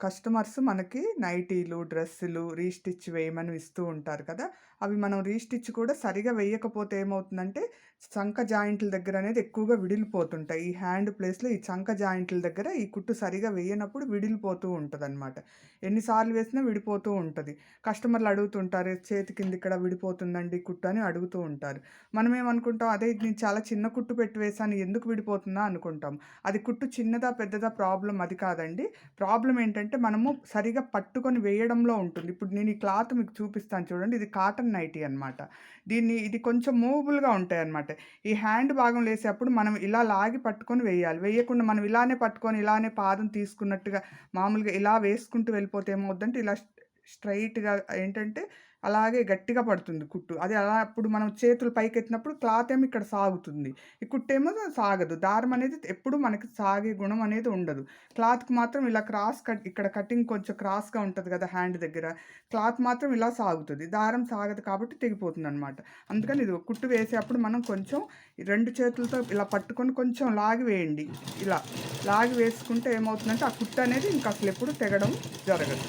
Customers మనకి నైటీలు డ్రెస్సులు రీస్టిచ్ వేయమని ఇస్తూ ఉంటారు కదా! అవి మనం రీస్టిచ్ కూడా సరిగా వేయకపోతే ఏమవుతుందంటే చంక జాయింట్ల దగ్గర అనేది ఎక్కువగా విడిలిపోతుంటాయి. ఈ హ్యాండ్ ప్లేస్లో ఈ చంక జాయింట్ల దగ్గర ఈ కుట్టు సరిగా వేయనప్పుడు విడిలిపోతూ ఉంటుంది అనమాట ఎన్నిసార్లు వేసినా విడిపోతూ ఉంటుంది. కస్టమర్లు అడుగుతుంటారు చేతి కింద ఇక్కడ విడిపోతుందండి కుట్టు అని అడుగుతూ ఉంటారు. మనం ఏమనుకుంటాం అదే నేను చాలా చిన్న కుట్టు పెట్టి వేసాను ఎందుకు విడిపోతుందా అనుకుంటాం. అది కుట్టు చిన్నదా పెద్దదా ప్రాబ్లం అది కాదండి. ప్రాబ్లం ఏంటంటే మనము సరిగా పట్టుకొని వేయడంలో ఉంటుంది. ఇప్పుడు నేను ఈ క్లాత్ మీకు చూపిస్తాను చూడండి. ఇది కాటన్ నైటీ అనమాట దీన్ని ఇది కొంచెం మూవబుల్గా ఉంటాయి అనమాట ఈ హ్యాండ్ భాగం వేసేటప్పుడు మనం ఇలా లాగి పట్టుకొని వేయాలి. వేయకుండా మనం ఇలానే పట్టుకొని ఇలానే పాదం తీసుకున్నట్టుగా మామూలుగా ఇలా వేసుకుంటూ వెళ్ళిపోతే ఏమవుద్దంటే ఇలా స్ట్రైట్గా ఏంటంటే అలాగే గట్టిగా పడుతుంది కుట్టు. అది అలా అప్పుడు మనం చేతులు పైకెత్తినప్పుడు క్లాత్ ఏమో ఇక్కడ సాగుతుంది. ఈ కుట్టు ఏమో సాగదు. దారం అనేది ఎప్పుడు మనకి సాగే గుణం అనేది ఉండదు. క్లాత్కి మాత్రం ఇలా క్రాస్ కట్ ఇక్కడ కటింగ్ కొంచెం క్రాస్గా ఉంటుంది కదా హ్యాండ్ దగ్గర. క్లాత్ మాత్రం ఇలా సాగుతుంది. దారం సాగదు కాబట్టి తెగిపోతుంది అనమాట అందుకని ఇది కుట్టు వేసేటప్పుడు మనం కొంచెం రెండు చేతులతో ఇలా పట్టుకొని కొంచెం లాగి వేయండి. ఇలా లాగి వేసుకుంటే ఏమవుతుందంటే ఆ కుట్టు అనేది ఇంకా అసలు ఎప్పుడు తెగడం జరగదు.